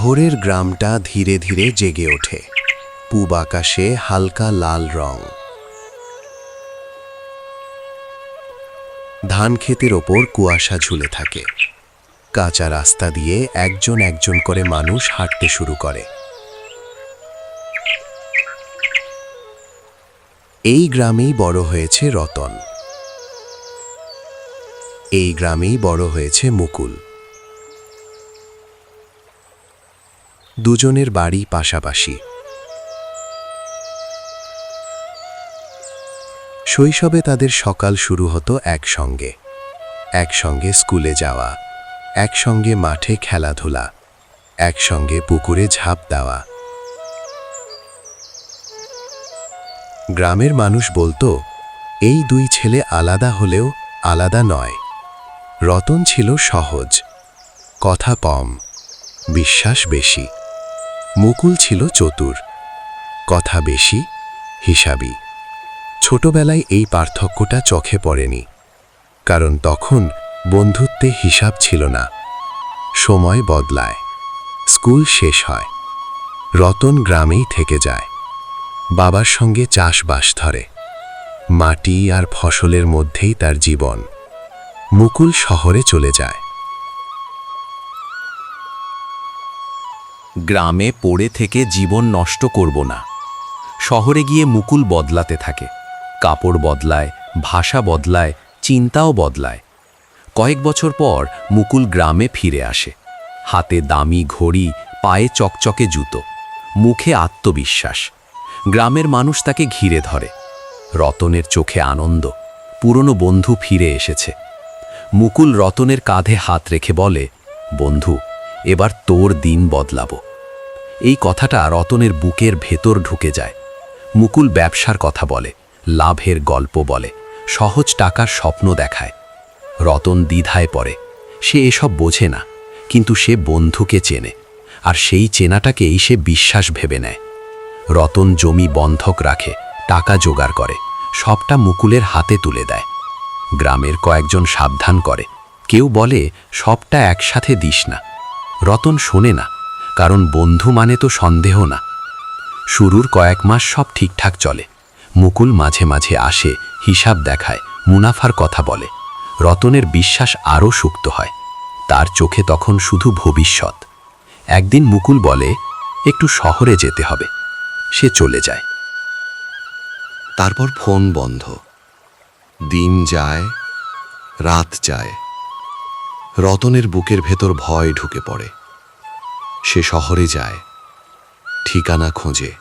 ভোরের গ্রামটা ধীরে ধীরে জেগে ওঠে। পূব আকাশে হালকা লাল রং। ধান ক্ষেতের ওপর কুয়াশা ঝুলে থাকে। কাঁচা রাস্তা দিয়ে একজন একজন করে মানুষ হাঁটতে শুরু করে। এই গ্রামেই বড় হয়েছে রতন। এই গ্রামেই বড় হয়েছে মুকুল। দুজনের বাড়ি পাশাপাশি। শৈশবে তাদের সকাল শুরু হতো একসঙ্গে। একসঙ্গে স্কুলে যাওয়া, একসঙ্গে মাঠে খেলাধুলা, একসঙ্গে পুকুরে ঝাঁপ দেওয়া। গ্রামের মানুষ বলতো, এই দুই ছেলে আলাদা হলেও আলাদা নয়। রতন ছিল সহজ, কথা কম, বিশ্বাস বেশি। মুকুল ছিল চতুর। কথা বেশি, হিসাবী। ছোটবেলায় এই পার্থক্যটা চোখে পড়েনি, কারণ তখন বন্ধুত্বে হিসাব ছিল না। সময় বদলায়, স্কুল শেষ হয়, রতন গ্রামেই থেকে যায়, বাবার সঙ্গে চাষবাস ধরে, মাটি আর ফসলের মধ্যেই তার জীবন। মুকুল শহরে চলে যায় গ্রামে পড়ে থেকে জীবন নষ্ট করব না। শহরে গিয়ে মুকুল বদলাতে থাকে, কাপড় বদলায়, ভাষা বদলায়, চিন্তাও বদলায়। কয়েক বছর পর মুকুল গ্রামে ফিরে আসে। হাতে দামি ঘড়ি, পায়ে চকচকে জুতো, মুখে আত্মবিশ্বাস। গ্রামের মানুষ তাকে ঘিরে ধরে। রতনের চোখে আনন্দ, পুরনো বন্ধু ফিরে এসেছে। মুকুল রতনের কাঁধে হাত রেখে বলে, বন্ধু, এবার তোর দিন বদলাবো। এই কথাটা রতনের বুকের ভেতর ঢুকে যায়। মুকুল ব্যবসার কথা বলে, লাভের গল্প বলে, সহজ টাকার স্বপ্ন দেখায়। রতন দ্বিধায় পড়ে, সে এসব বোঝে না, কিন্তু সে বন্ধুকে চেনে, আর সেই চেনাটাকেই সে বিশ্বাস ভেবে নেয়। রতন জমি বন্ধক রাখে, টাকা জোগাড় করে, সবটা মুকুলের হাতে তুলে দেয়। গ্রামের কয়েকজন সাবধান করে, কেউ বলে, সবটা একসাথে দিস না। রতন শোনে না কারণ বন্ধু মানে তো সন্দেহ না। শুরুর কয়েক মাস সব ঠিকঠাক চলে। মুকুল মাঝে মাঝে আসে, হিসাব দেখায়, মুনাফার কথা বলে। রতনের বিশ্বাস আরও সুক্ত হয়। তার চোখে তখন শুধু ভবিষ্যৎ। একদিন মুকুল বলে, একটু শহরে যেতে হবে। সে চলে যায়। তারপর ফোন বন্ধ। দিন যায়, রাত যায়। রতনের বুকের ভেতর ভয় ঢুকে পড়ে। সে শহরে যায়, ঠিকানা খোঁজে।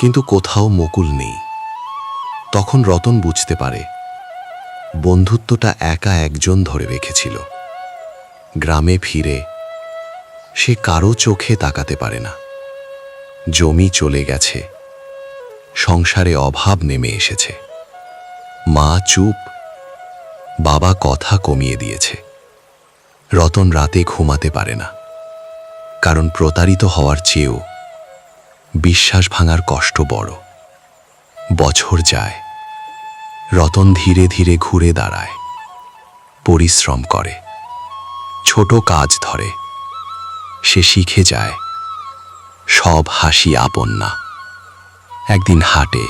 কিন্তু কোথাও মুকুল নেই। তখন রতন বুঝতে পারে, বন্ধুত্বটা একা একজন ধরে রেখেছিল। গ্রামে ফিরে, সে কারও চোখে তাকাতে পারে না। জমি চলে গেছে, সংসারে অভাব নেমে এসেছে। মা চুপ, বাবা কথা কমিয়ে দিয়েছে। রতন রাতে ঘুমাতে পারে না। কারণ প্রতারিত হওয়ার চেয়েও বিশ্বাস ভাঙার কষ্ট বড়। বছর যায়, রতন ধীরে ধীরে ঘুরে দাঁড়ায়, পরিশ্রম করে, ছোট কাজ ধরে। সে শিখে যায়, সব হাসি আপন না। একদিন হাটে,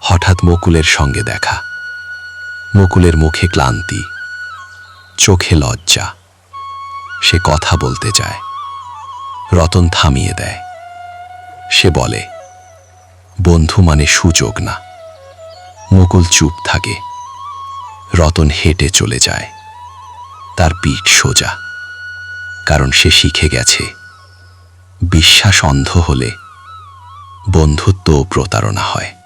হঠাৎ মকুলের সঙ্গে দেখা। মুকুলের মুখে ক্লান্তি, চোখে লজ্জা। সে কথা বলতে চায় রতন থামিয়ে দেয়। সে বলে, বন্ধু মানে সুযোগ না। মুকুল চুপ থাকে। রতন হেঁটে চলে যায়। তার পিঠ সোজা। কারণ সে শিখে গেছে, বিশ্বাস অন্ধ হলে বন্ধুত্ব প্রতারণা হয়।